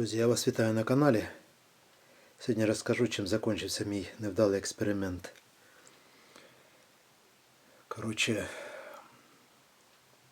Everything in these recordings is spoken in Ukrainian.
Друзі, я вас вітаю на каналі. Сьогодні розкажу, чим закінчився мій невдалий експеримент. Коротше,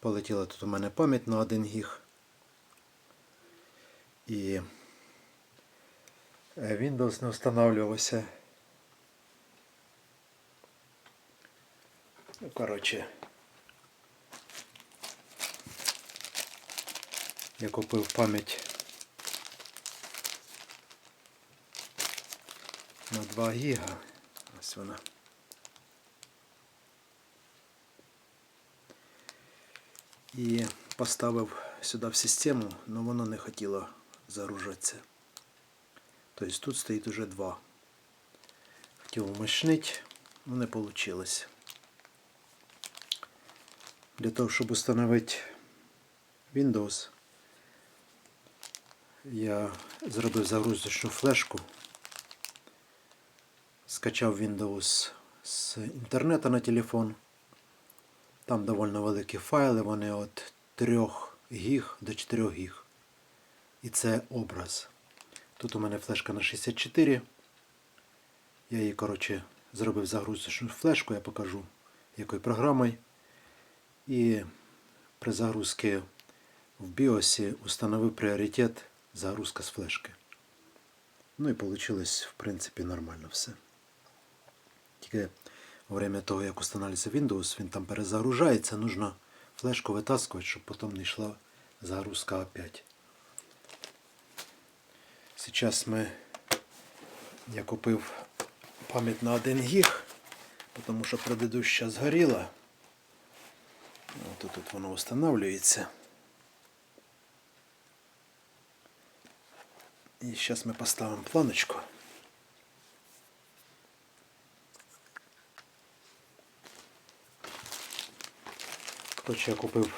полетіла тут у мене пам'ять на 1 гіг. І е, Windows не встановлювався. Ну, коротше. Я купив пам'ять на 2 гіга. Ось вона. І поставив сюди в систему, але воно не хотіло загружатися. Тобто тут стоїть уже 2. Хотів умощнити, але не вийшло. Для того, щоб встановити Windows, я зробив загрузочну флешку скачав Windows з інтернету на телефон. Там доволі великі файли, вони від 3 гіг до 4 гіг. І це образ. Тут у мене флешка на 64. Я її, коротше, зробив загрузочну флешку, я покажу якою програмою. І при загрузці в BIOS установив пріоритет загрузка з флешки. Ну і вийшло, в принципі, нормально все. Тільки во время того, як устанавливается Windows, він там перезагружається, нужно флешку витаскувати, щоб потім не йшла загрузка опять. Сейчас ми, я купив пам'ять на 1 гіг, тому що предыдуща згоріла. От тут воно встановлюється. І зараз ми поставимо планочку. Коротше, я купив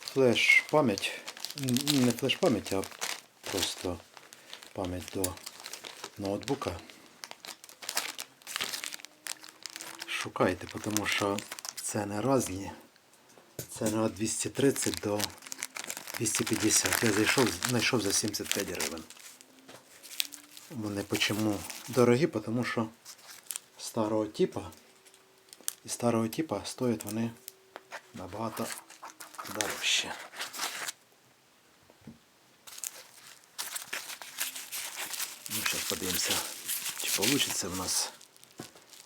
флеш пам'ять. Не флеш пам'ять, а просто пам'ять до ноутбука. Шукайте, тому що це не різні. Це від 230 до 250. Я зайшов, знайшов за 75 гривень. Вони почему дорогі, тому що старого типа і старого типа стоять вони набагато дорожче. Ну, зараз подивимося, чи вийде в нас,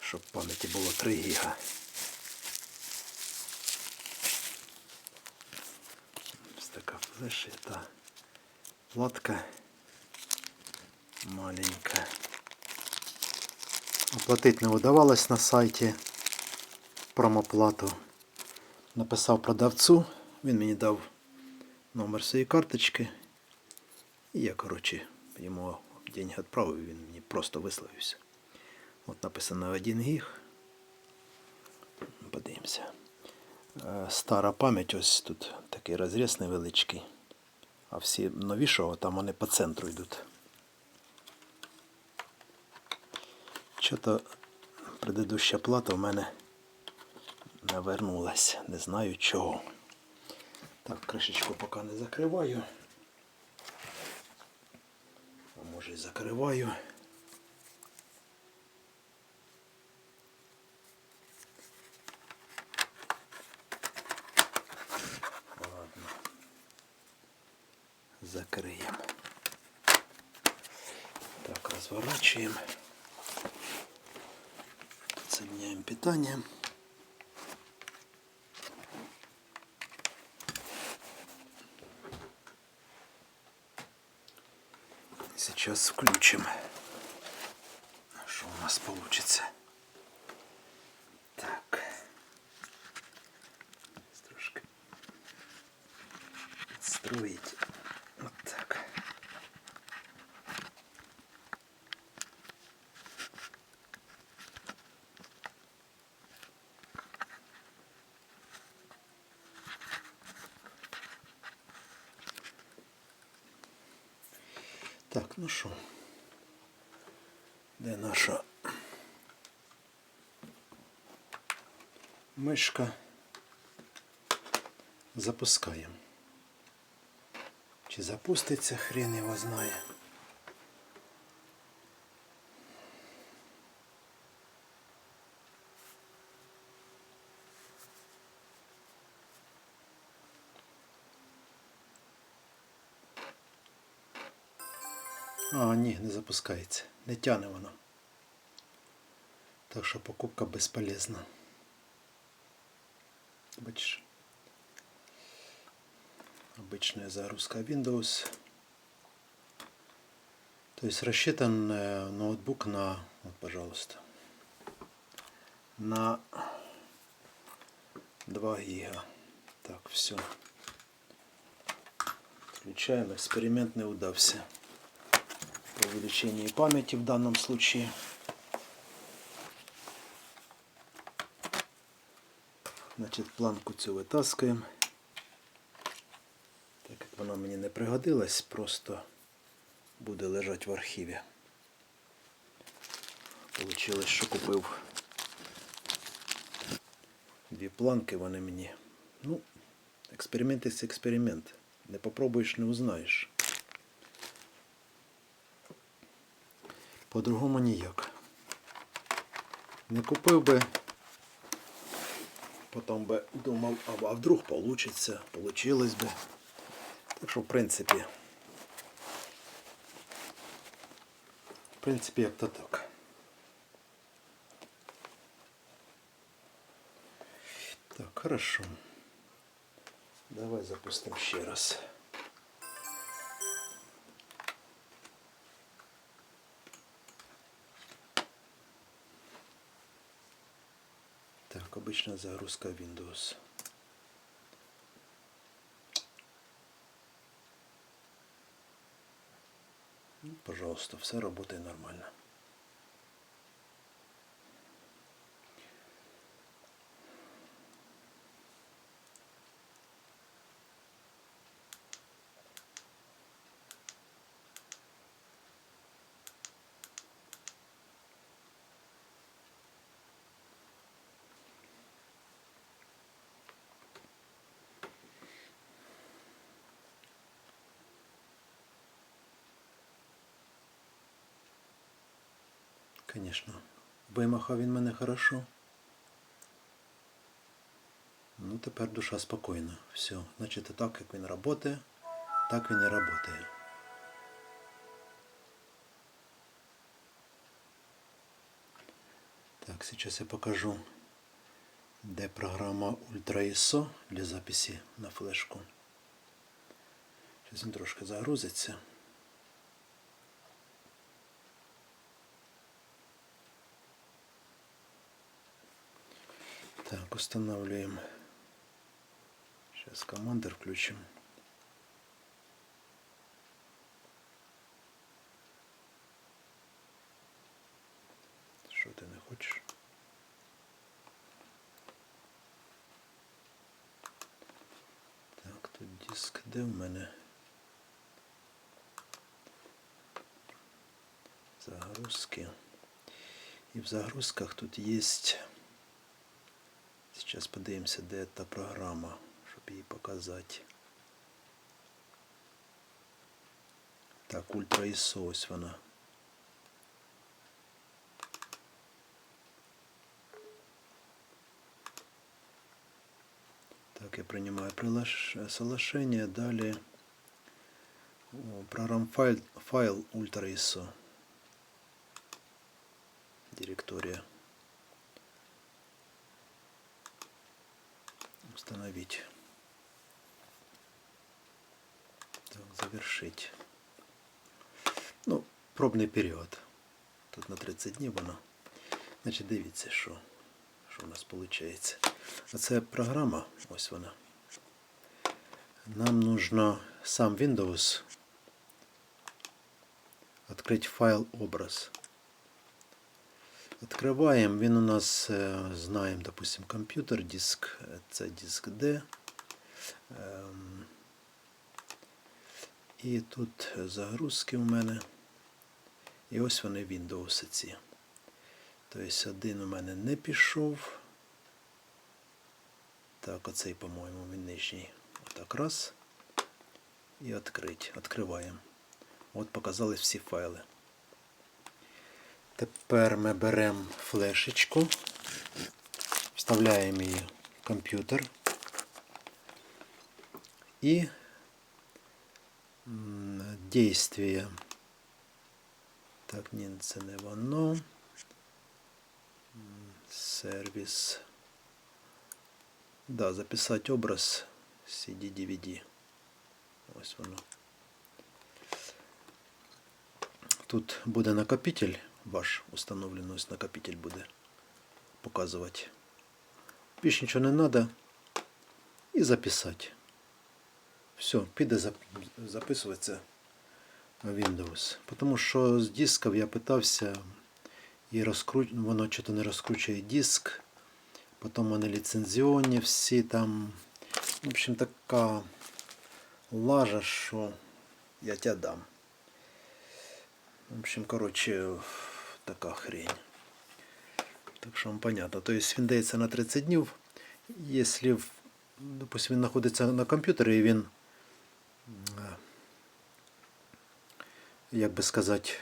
щоб пам'яті було 3 гіга. Ось така флеш, та платка маленька. Оплатити не удавалось на сайті промоплату написав продавцу, він мені дав номер своєї карточки. І я, коротше, йому деньги відправив, він мені просто висловився. От написано 1 гіг. Подивимося. Е, Стара пам'ять, ось тут такий розріз невеличкий. А всі новішого там вони по центру йдуть. Що-то предыдуща плата в мене не вернулась. Не знаю чого. Так, кришечку поки не закриваю. А може і закриваю. Ладно. Закриємо. Так, розворачуємо. Подсоединяем питание. Сейчас включим. Что у нас получится? Так. Трошки строить. Так, ну що? Де наша мишка? Запускаємо. Чи запуститься, хрен його знає. А, ні, не запускається. Не тяне воно. Так що покупка безполезна. Бачиш. Обычная загрузка Windows. То есть рассчитан э, ноутбук на, вот, пожалуйста, на 2 гига. Так, все. Включаем. Эксперимент не удався. По увеличении памяти в данном случае. Значить, планку цю витаскуємо. Так як вона мені не пригодилась, просто буде лежати в архіві. Получилось, що купив дві планки, вони мені. Ну, експеримент є експеримент. Не попробуєш, не узнаєш. По-другому ніяк. Не купив би, потім би думав, а, вдруг получиться, получилось би. Так що, в принципі, в принципі, як то так. Так, хорошо. Давай запустимо ще раз. Обычная загрузка Windows. Ну, Пожалуйста, все работает нормально. Конечно. Вимахав він мене хорошо. Ну, тепер душа спокійна. Все. Значить, так як він працює, так він і працює. Так, сейчас я покажу, де програма Ultra ISO для записи на флешку. Зараз він трошки загрузиться. Так, устанавливаем. Сейчас командир включим. Що ти не хочеш? Так, тут диск де в мене? Загрузки. І в загрузках тут есть Сейчас подивимося, де та програма, щоб її показати. Так, Ultra ISO, ось вона. Так, я принимаю соглашение. Далее программ файл, файл Ultra ISO. Директория. Установить. Так, завершить. Ну, пробний період. Тут на 30 днів воно. Значить, дивіться, що, що у нас виходить. Оце програма, ось вона. Нам нужно сам Windows открыть файл образ. Открываем, він у нас, э, знаем, допустим, компьютер, диск, э, це диск D. Ем, І тут загрузки у мене. І ось вони Windows ці. Тобто один у мене не пішов. Так, оцей, по-моєму, він нижній. Отак раз. і відкрити. Відкриваємо. От показались всі файли. Тепер ми беремо флешечку, вставляємо її в комп'ютер і действие. Так, ні, це не воно. Сервіс. Да, записати образ CD-DVD. Ось воно. Тут буде накопитель ваш установлений, накопитель буде показувати. Більш нічого не треба. І записати. Все, піде зап- записуватися Windows. Тому що з дисків я питався і розкру... воно чого не розкручує диск. Потім вони ліцензіонні всі там. В общем, така лажа, що я тебе дам. В общем, короче, така хрень. Так що вам понятно. То есть він дається на 30 днів. Якщо, допустим, він знаходиться на комп'ютері і він, е, як би сказати,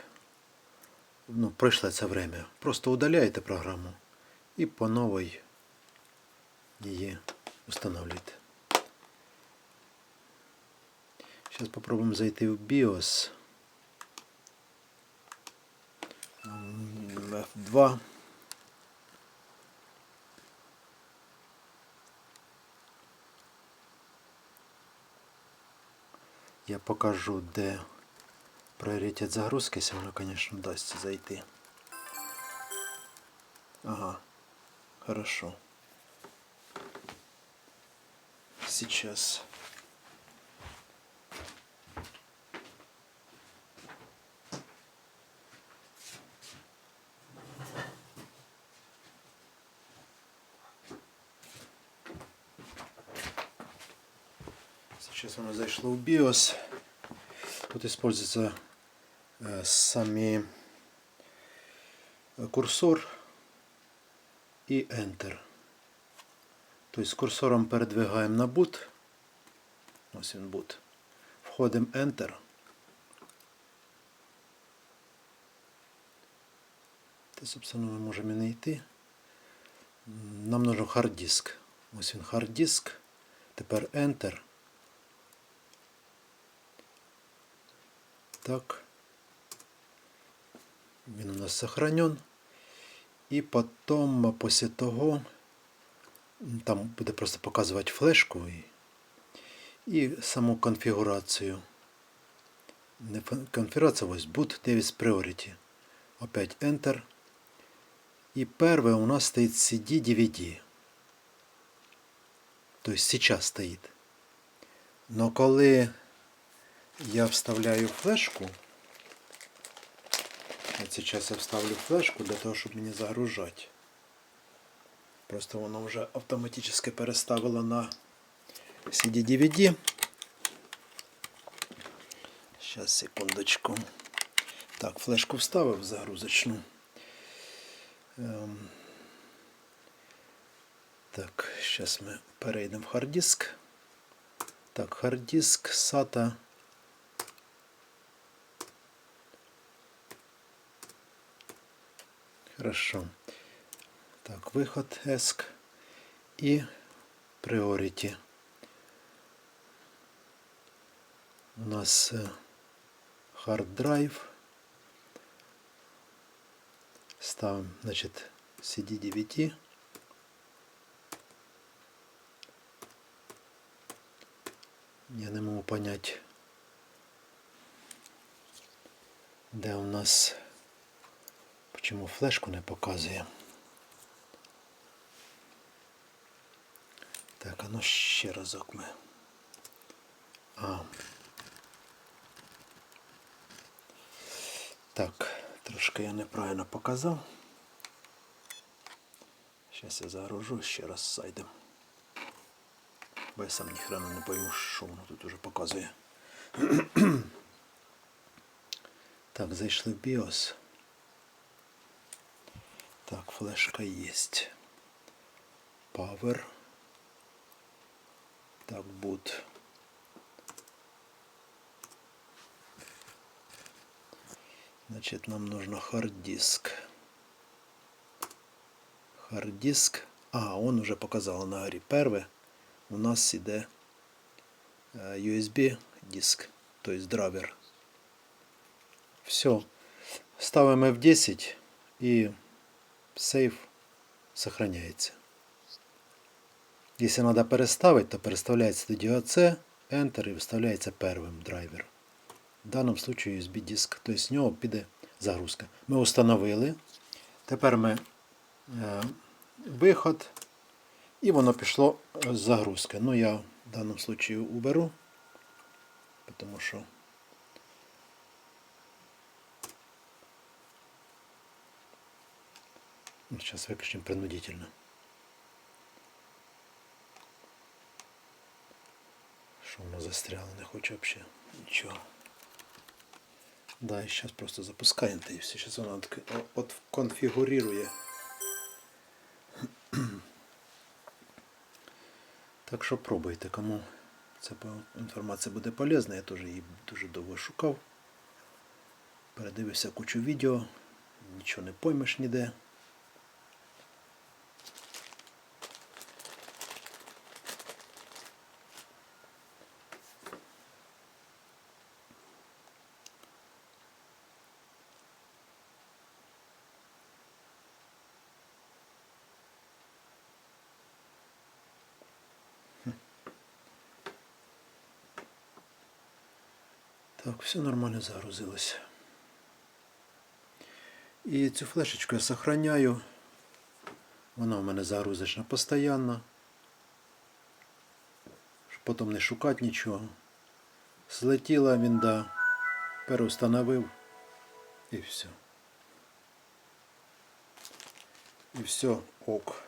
ну, пройшло це время. Просто удаляєте програму і по новій її встановлюєте. Зараз попробуємо зайти в BIOS. F2. Я покажу, де пріоритет загрузки, якщо воно, звісно, дасть зайти. Ага, хорошо. Сейчас. Сейчас оно зашло в BIOS. Тут используется э, сами э, курсор и Enter. То есть курсором передвигаємо на boot. Ось він boot. Входимо Enter. Та, собственно, ми можемо і не йти. Нам нужен хард диск. Ось він хард диск. Тепер Enter. Так. Він у нас сохранен. І потім, після того, там буде просто показувати флешку і, і саму конфігурацію. Не конфігурація, ось boot Davis Priority. Опять Enter. І перше у нас стоїть CD DVD. Тобто сейчас стоїть. Но коли я вставляю флешку. От сейчас я вставлю флешку для того, щоб мені загружати. Просто воно вже автоматично переставило на CD-DVD. Сейчас, секундочку. Так, флешку вставив загрузочну. Ем, Так, зараз ми перейдемо в харддиск. Так, харддиск SATA. Хорошо. Так, выход ESC и Priority. У нас э, hard drive. Ставим, значит, CD DVD. Я не можу понять, де у нас Чому флешку не показує? Так, а ну ще разок ми. А. Так, трошки я неправильно показав. Зараз я загружу, ще раз зайдемо. Бо я сам ніхрена не пойму, що воно тут уже показує. так, зайшли в BIOS. Так, флешка есть. Power. Так, boot. Значит, нам нужно хард-диск. Хард-диск. А, он уже показав на горі. первый. у нас іде э, USB диск, то есть драйвер. Все. Ставимо F10 и сейф сохраняється. Якщо треба переставити, то переставляється тоді AC, Enter і вставляється первим драйвер. В даному випадку USB диск, тобто з нього піде загрузка. Ми встановили. Тепер ми е, виход, і воно пішло з загрузки. Ну, я в даному випадку уберу, тому що Сейчас выключим принудительно. Що воно застряло, не хоче взагалі нічого. Да, і зараз просто запускаємо та і все. Зараз воно от, от конфігурує. Так що пробуйте, кому ця інформація буде полезна. Я теж її дуже довго шукав. Передивився кучу відео, нічого не поймеш ніде. Так, все нормально загрузилось. І цю флешечку я сохраняю. Вона у мене загрузочна постійно. Щоб потім не шукати нічого. Злетіла він, переустановив і все. І все ок.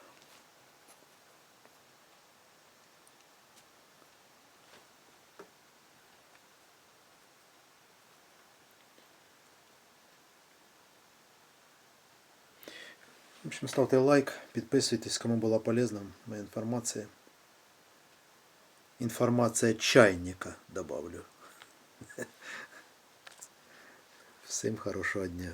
В общем, ставте лайк, підписуйтесь, кому була полезна моя інформація. Інформація чайника добавлю. Всім хорошого дня.